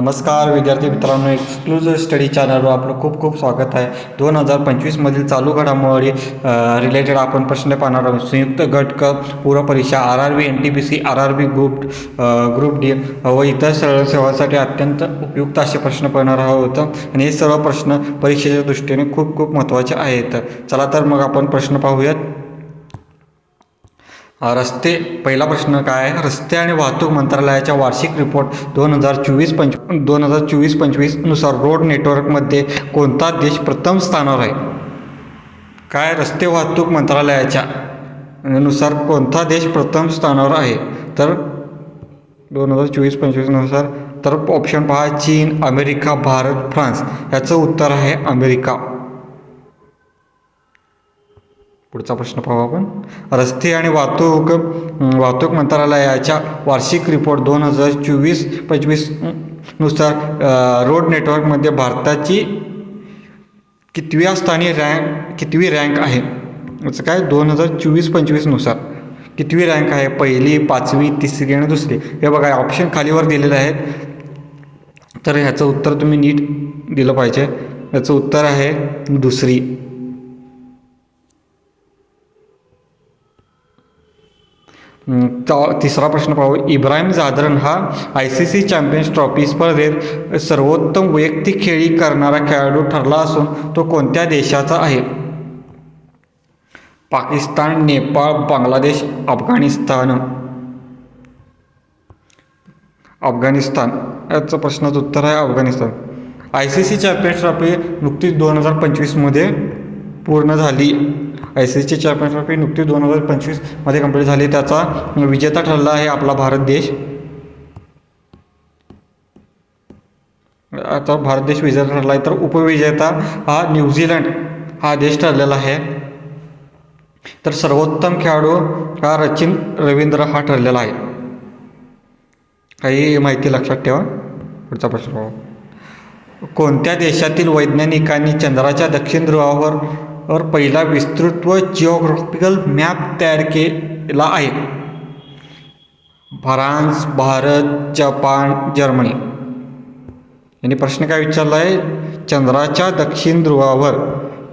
नमस्कार विद्यार्थी मित्रांनो एक्सक्लुझिव्ह स्टडी चॅनलवर आपलं खूप खूप स्वागत आहे. दोन हजार पंचवीसमधील चालू घडामोडी रिलेटेड आपण प्रश्न पाहणार आहोत. संयुक्त गट क पूरपरीक्षा R R B N T P C R R B group group D व इतर सरळ सेवासाठी अत्यंत उपयुक्त असे प्रश्न पाहणार आहोत. आणि हे सर्व प्रश्न परीक्षेच्या दृष्टीने खूप खूप महत्त्वाचे आहेत. चला तर मग आपण प्रश्न पाहूयात. रस्ते पहिला प्रश्न काय आहे? रस्ते आणि वाहतूक मंत्रालयाच्या वार्षिक रिपोर्ट दोन हजार चोवीस पंच दोन हजार चोवीस पंचवीसनुसार रोड नेटवर्कमध्ये कोणता देश प्रथम स्थानावर आहे? काय रस्ते वाहतूक मंत्रालयाच्या नुसार कोणता देश प्रथम स्थानावर आहे? तर दोन हजार चोवीस पंचवीसनुसार तर ऑप्शन पहा चीन अमेरिका भारत फ्रान्स. याचं उत्तर आहे अमेरिका. पुढचा प्रश्न पाहू आपण. रस्ते आणि वाहतूक वाहतूक मंत्रालयाच्या वार्षिक रिपोर्ट दोन हजार चोवीस पंचवीसनुसार रोड नेटवर्कमध्ये भारताची कितव्या स्थानी रँक कितवी रँक आहे? याचं काय? दोन हजार चोवीस पंचवीसनुसार कितवी रँक आहे? पहिली पाचवी तिसरी आणि दुसरी. हे बघा ऑप्शन खालीवर दिलेले आहेत. तर ह्याचं उत्तर तुम्ही नीट दिलं पाहिजे. याचं उत्तर आहे दुसरी. हम्म, तिसरा प्रश्न पाहू इब्राहिम जाधरन हा I C C champions trophy स्पर्धेत सर्वोत्तम वैयक्तिक खेळी करणारा खेळाडू ठरला असून तो कोणत्या देशाचा आहे पाकिस्तान नेपाळ बांगलादेश अफगाणिस्तान अफगाणिस्तान याचं प्रश्नाचं उत्तर आहे Afghanistan I C C champions trophy नुकतीच दोन हजार पंचवीसमध्ये पूर्ण झाली I C C champions trophy दोन हजार पंचवीसमध्ये कंप्लीट झाली. त्याचा विजेता ठरला आहे आपला भारत देश. आता भारत देश विजेता ठरला आहे. तर उपविजेता हा न्यूझीलंड हा देश ठरलेला आहे. तर सर्वोत्तम खेळाडू हा रचिन रवींद्र हा ठरलेला आहे. काही माहिती लक्षात ठेवा. पुढचा प्रश्न कोणत्या देशातील वैज्ञानिकांनी चंद्राच्या दक्षिण ध्रुवावर वर पहिला विस्तृत व जिओग्राफिकल मॅप तयार केला आहे. France Bharat Japan Germany. यांनी प्रश्न काय विचारला आहे? चंद्राच्या दक्षिण ध्रुवावर.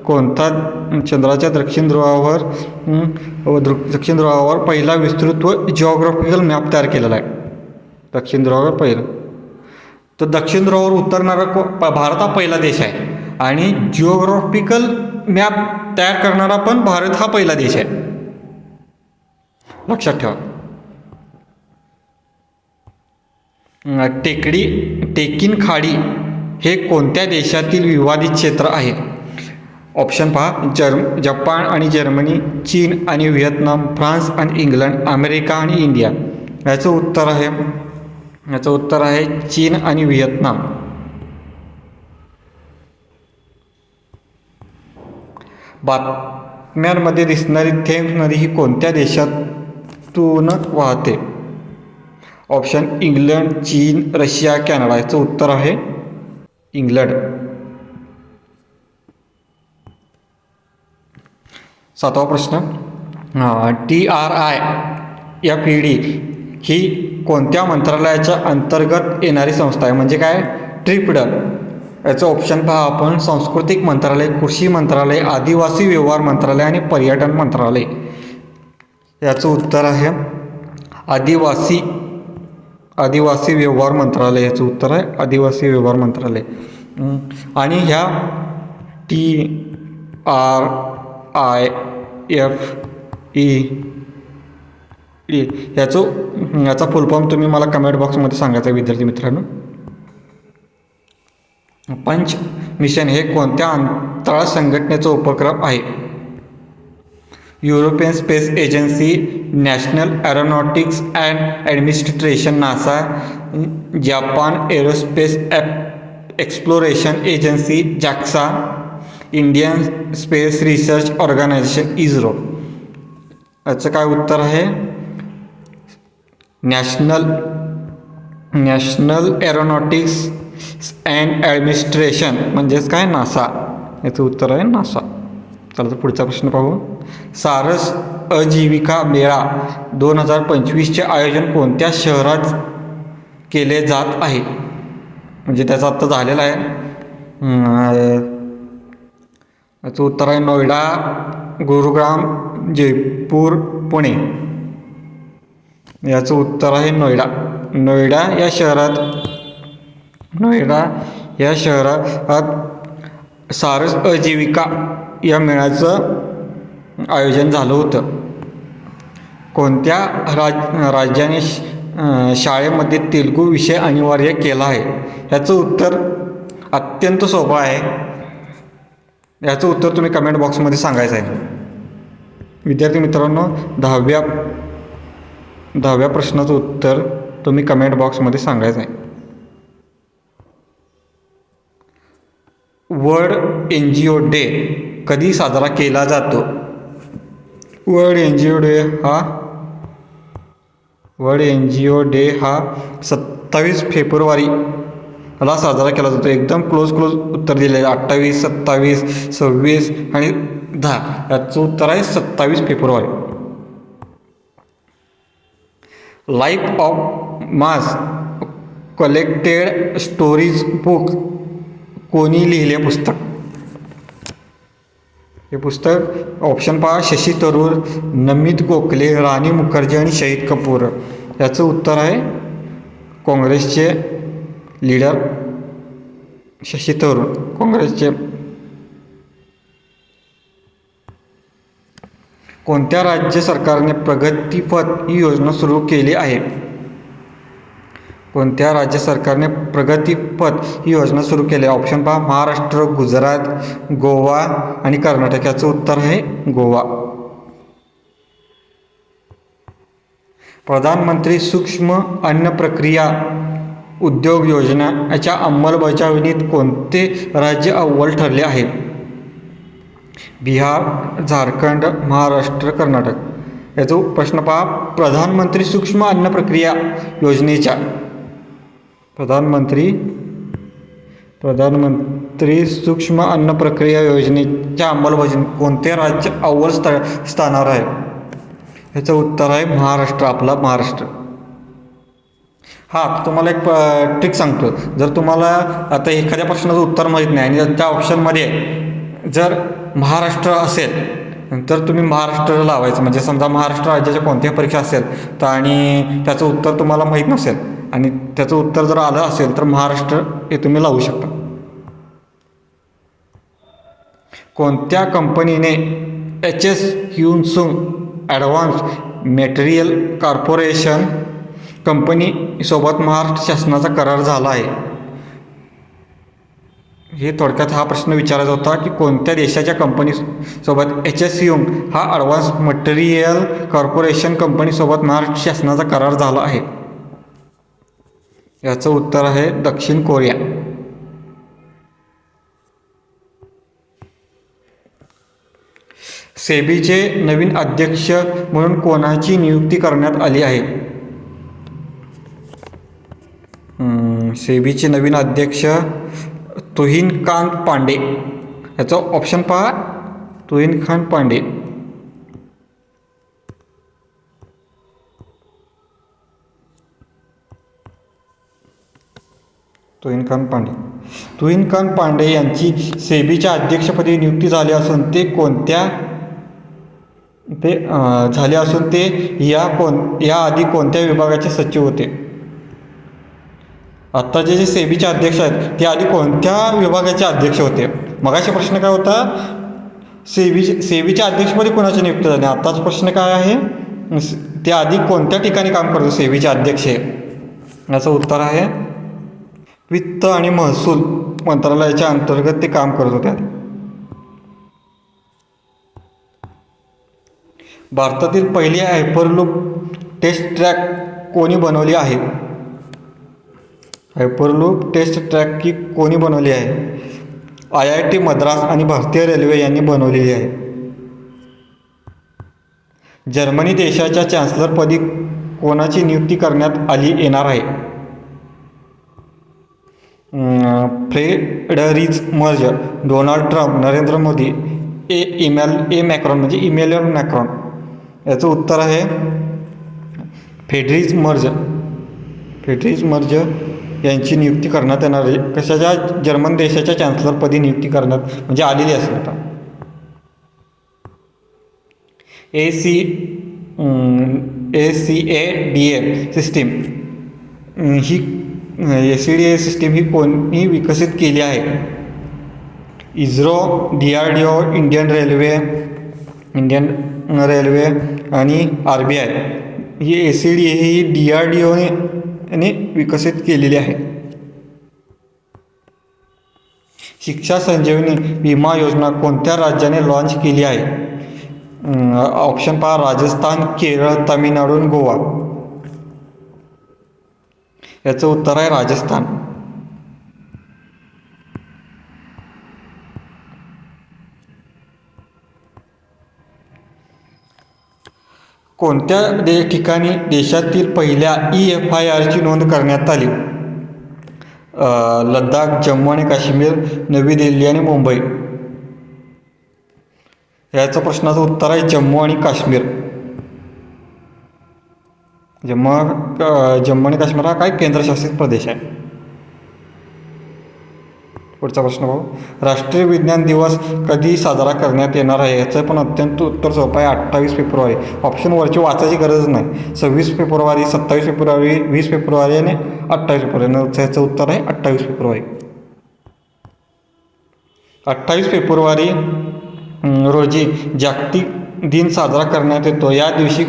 कोणता? चंद्राच्या दक्षिण ध्रुवावर दक्षिण ध्रुवावर पहिला विस्तृत व जिओग्राफिकल मॅप तयार केलेला आहे. दक्षिण ध्रुवावर पहिलं. तर दक्षिण ध्रुवावर उतरणारा को प- भारत हा पहिला देश आहे. आणि जिओग्राफिकल मॅप तयार करणारा पण भारत हा पहिला देश आहे. लक्षात ठेवा. टेकडी टेकिन खाडी हे कोणत्या देशातील विवादित क्षेत्र आहे? ऑप्शन पहा. जर्म जपान आणि जर्मनी चीन आणि व्हिएतनाम फ्रान्स आणि इंग्लंड अमेरिका आणि इंडिया. याचं उत्तर आहे याचं उत्तर आहे चीन आणि व्हिएतनाम. बातम्यांमध्ये दिसणारी थेम्स नदी ही कोणत्या देशातून वाहते? ऑप्शन इंग्लंड चीन रशिया कॅनडा. याचं उत्तर आहे इंग्लंड. सातवा प्रश्न. T R I F E D ही कोणत्या मंत्रालयाच्या अंतर्गत येणारी संस्था आहे? म्हणजे काय? ट्रिपड याचं ऑप्शन पहा आपण. सांस्कृतिक मंत्रालय कृषी मंत्रालय आदिवासी व्यवहार मंत्रालय आणि पर्यटन मंत्रालय. याचं उत्तर आहे. आदिवासी आदिवासी व्यवहार मंत्रालय याचं उत्तर आहे. आदिवासी व्यवहार मंत्रालय. आणि ह्या T R I F E E याचं याचा फुलफॉर्म तुम्ही मला कमेंट बॉक्समध्ये सांगायचा विद्यार्थी मित्रांनो. पंच मिशन हे कोणत्या अंतराळ संघटनेचा उपक्रम आहे? European space agency national aeronautics and administration NASA Japan aerospace app exploration agency JAXA Indian space research organisation ISRO. याचं काय उत्तर आहे? National national aeronautics and administration म्हणजेच काय? नासा. याचं उत्तर आहे नासा. चला तर पुढचा प्रश्न पाहू. सारस अजीविका मेळा दोन हजार पंचवीसचे आयोजन कोणत्या शहरात केले जात आहे? म्हणजे त्याचं आत्ता झालेलं आहे. याचं उत्तर आहे नोएडा गुरुग्राम जयपूर पुणे. याचं उत्तर आहे नोएडा. नोएडा या शहरात नोएडा या शहरात सारस अजीविका या मेळ्याचं आयोजन झालं होतं. कोणत्या राज राज्याने श- शाळेमध्ये तेलुगू विषय अनिवार्य केला आहे? याचं उत्तर अत्यंत सोपं आहे. याचं उत्तर तुम्ही कमेंट बॉक्समध्ये सांगायचं आहे. विद्यार्थी मित्रांनो दहाव्या दहाव्या प्रश्नाचं उत्तर तुम्ही कमेंट बॉक्समध्ये सांगायचं आहे. World N G O day कधी साजरा केला जातो? World N G O day हा? World N G O day हा सत्तावीस फेब्रुवारी ला साजरा केला जातो. एकदम क्लोज क्लोज उत्तर दिले. आहे अठ्ठावीस सत्तावीस सव्वीस आणि दहा. याचं उत्तर आहे सत्तावीस February. Life of mass collected stories book कोणी लिहिले पुस्तक? हे पुस्तक ऑप्शन पहा शशी तरूर नमित गोखले राणी मुखर्जी आणि शहीद कपूर. याचं उत्तर आहे काँग्रेसचे लीडर शशी तरूर काँग्रेसचे. कोणत्या राज्य सरकारने प्रगतीपथ ही योजना सुरू केली आहे? कोणत्या राज्य सरकारने प्रगतीपथ ही योजना सुरू केली. आहे ऑप्शन पहा महाराष्ट्र गुजरात गोवा आणि कर्नाटक याचं उत्तर आहे गोवा. प्रधानमंत्री सूक्ष्म अन्न प्रक्रिया उद्योग योजना याच्या अंमलबजावणीत कोणते राज्य अव्वल ठरले आहे? बिहार झारखंड महाराष्ट्र कर्नाटक. याचा प्रश्न पहा प्रधानमंत्री सूक्ष्म अन्न प्रक्रिया योजनेच्या. प्रधानमंत्री प्रधानमंत्री सूक्ष्म अन्न प्रक्रिया योजनेच्या अंमलबजावणी कोणते राज्य अव्वल स्थ स्थानावर आहे? याचं उत्तर आहे महाराष्ट्र आपला महाराष्ट्र. हां तुम्हाला एक प ट्रिक सांगतो. जर तुम्हाला आता एखाद्या प्रश्नाचं उत्तर माहीत नाही आणि जर त्या ऑप्शनमध्ये जर महाराष्ट्र असेल तर तुम्ही महाराष्ट्र लावायचं. म्हणजे समजा महाराष्ट्र राज्याच्या कोणत्याही परीक्षा असेल तर आणि त्याचं उत्तर तुम्हाला माहीत नसेल आणि त्याचं उत्तर जर आलं असेल तर महाराष्ट्र हे तुम्ही लावू शकता. कोणत्या कंपनीने H S Hyosung advance material corporation कंपनीसोबत महाराष्ट्र शासनाचा करार झाला आहे? हे थोडक्यात हा प्रश्न विचारायचा होता की कोणत्या देशाच्या कंपनीसोबत एच एस युंग हा ॲडव्हान्स मटेरियल कॉर्पोरेशन कंपनीसोबत महाराष्ट्र शासनाचा करार झाला आहे? याचं उत्तर आहे दक्षिण कोरिया. सेबीचे नवीन अध्यक्ष म्हणून कोणाची नियुक्ती करण्यात आली आहे? सेबीचे नवीन अध्यक्ष तुहिनकांत पांडे. याचा ऑप्शन पहा. तुहिनकांत पांडे. तुहिनकांत पांडे. तुहिनकांत पांडे यांची सेबीच्या अध्यक्षपदी नियुक्ती झाली असून ते कोणत्या ते झाले असून ते या कोण याआधी कोणत्या विभागाचे सचिव होते? आत्ताचे जे सेबीचे अध्यक्ष आहेत ते आधी कोणत्या विभागाचे अध्यक्ष होते? मगाशी प्रश्न काय होता? सेबी सेबीच्या अध्यक्षपदी कोणाची नियुक्ती झाली? आत्ताच प्रश्न काय आहे? ते आधी कोणत्या ठिकाणी काम करतो सेबीचे अध्यक्ष याचं उत्तर आहे वित्त आणि महसूल मंत्रालयाच्या अंतर्गत ते काम करत होते. भारतातील पहिली हायपरलूप टेस्ट ट्रॅक कोणी बनवली आहे? हायपरलूप टेस्ट ट्रॅक की कोणी बनवली आहे? आय आय टी मद्रास आणि भारतीय रेल्वे यांनी बनवलेली आहे. जर्मनी देशाच्या चॅन्सलरपदी कोणाची नियुक्ती करण्यात आली येणार आहे? Friedrich Merz Donald Trump Narendra Modi ए इमेल ए मॅक्रॉन म्हणजे इमेल मॅक्रॉन. याचं उत्तर आहे फेडरीज मर्ज फेडरीज मर्ज यांची नियुक्ती करण्यात येणार आहे. कशाच्या जर्मन देशाच्या चान्सलरपदी नियुक्ती करण्यात म्हणजे आलेली असेल आता. A C A C A D A system he A C D A system ही कोणी विकसित केली आहे? ISRO D R D O Indian railway Indian railway आणि आर बी आय ही ए सी डी ही डी आर डी ओने विकसित केलेली आहे. शिक्षा संजीवनी विमा योजना कोणत्या राज्याने लॉन्च केली आहे? ऑप्शन पहा राजस्थान केरळ तामिळनाडू गोवा. याचं उत्तर आहे राजस्थान. कोणत्या दे ठिकाणी देशातील पहिल्या ई एफ आय आरची नोंद करण्यात आली? लद्दाख जम्मू आणि काश्मीर नवी दिल्ली आणि मुंबई. याचं प्रश्नाचं उत्तर आहे जम्मू आणि काश्मीर. जम्मू जम्मू आणि काश्मीर हा काय केंद्रशासित प्रदेश आहे? पुढचा प्रश्न भाऊ राष्ट्रीय विज्ञान दिवस कधी साजरा करण्यात येणार आहे? याचं पण अत्यंत उत्तर सोपं आहे. अठ्ठावीस फेब्रुवारी. ऑप्शन वरची वाचायची गरज नाही. सव्वीस फेब्रुवारी सत्तावीस फेब्रुवारी वीस फेब्रुवारी आणि अठ्ठावीस फेब्रुवारी. याचं उत्तर आहे अठ्ठावीस फेब्रुवारी. अठ्ठावीस फेब्रुवारी रोजी जागतिक दिन साजरा करण्यात येतो. या दिवशी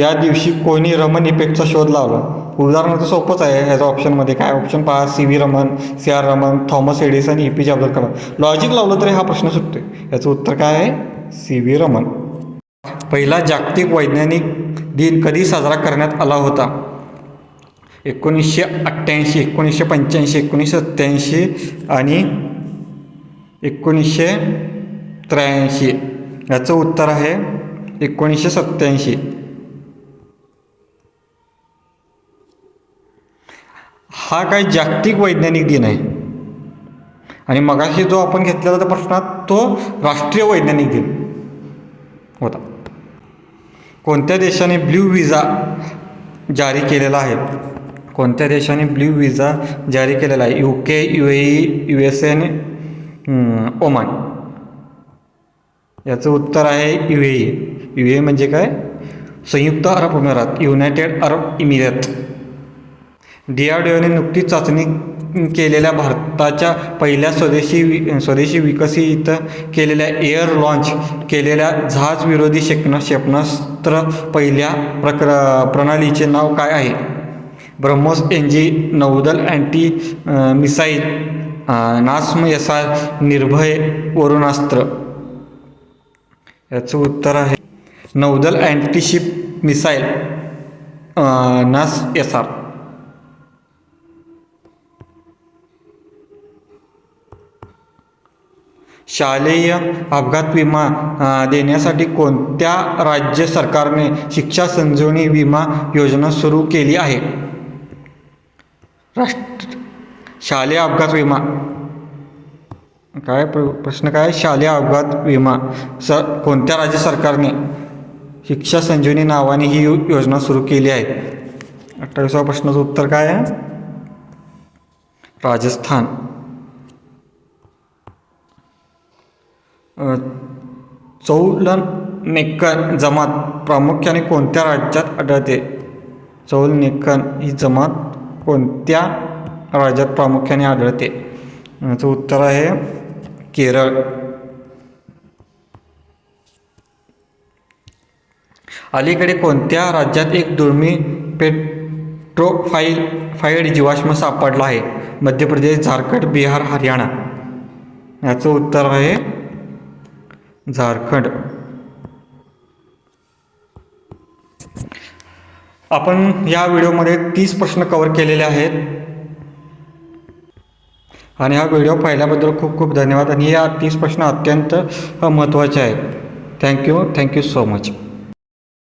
या दिवशी कोणी रमन इफेक्टचा शोध लावला? उदाहरणार्थ सोपंच आहे. ह्याच्या ऑप्शनमध्ये काय? ऑप्शन पहा. C V Raman C R Raman Thomas Edison A P J Abdul Kalam logic लावलं तरी हा प्रश्न सुटतोय. याचं उत्तर काय आहे? C V Raman. पहिला जागतिक वैज्ञानिक दिन कधी साजरा करण्यात आला होता? एकोणीसशे अठ्ठ्याऐंशी एकोणीसशे पंच्याऐंशी एकोणीसशे सत्त्याऐंशी आणि एकोणीसशे त्र्याऐंशी. याचं उत्तर आहे एकोणीसशे सत्त्याऐंशी हा काय जागतिक वैज्ञानिक दिन आहे. आणि मगाशी जो आपण घेतलेला त्या प्रश्नात तो राष्ट्रीय वैज्ञानिक दिन होता. कोणत्या देशाने ब्ल्यू विजा जारी केलेला आहे? कोणत्या देशाने ब्ल्यू विजा जारी केलेला आहे? U K U A U S A आणि ओमान. याचं उत्तर आहे यू ए यू ए म्हणजे काय? संयुक्त अरब अमिरात युनायटेड अरब इमिरात डीआरडीओने नुकतीच चाचणी केलेल्या भारताच्या पहिल्या स्वदेशी वि स्वदेशी विकसित केलेल्या एअर लॉन्च केलेल्या जहाज विरोधी क्षेपणा क्षेपणास्त्र पहिल्या प्रक्र प्रणालीचे नाव काय आहे? ब्रह्मोस एन जी नौदल अँटी मिसाईल नास्म यसा निर्भय वरुणास्त्र. याचं उत्तर आहे नौदल अँटीशिप मिसाईल नास एस आर शालेय अपघात विमा देण्यासाठी कोणत्या राज्य सरकारने शिक्षा संजीवनी विमा योजना सुरू केली आहे? राष्ट्र शालेय अपघात विमा. काय प्र- प्रश्न काय? शालेय अपघात विमा. स कोणत्या राज्य सरकारने शिक्षा संजीवनी नावाने ही योजना सुरू केली आहे? अठ्ठावीसावा प्रश्नाचं उत्तर काय आहे? राजस्थान. चौलन नेक्कन जमात प्रामुख्याने कोणत्या राज्यात आढळते? चौल नेक्कन ही जमात कोणत्या राज्यात प्रामुख्याने आढळते? याचं उत्तर आहे केरळ. अलीकडे कोणत्या राज्यात एक दुर्मी पेट्रोफाईल फाईड जीवाश्म सापडला आहे? मध्य प्रदेश झारखंड बिहार हरियाणा. याचं उत्तर आहे झारखंड. आपण या व्हिडिओमध्ये तीस प्रश्न कव्हर केलेले आहेत. आणि हा व्हिडिओ पाहिल्याबद्दल खूप खूप धन्यवाद. आणि या तीस प्रश्न अत्यंत महत्त्वाचे आहेत. Thank you thank you so much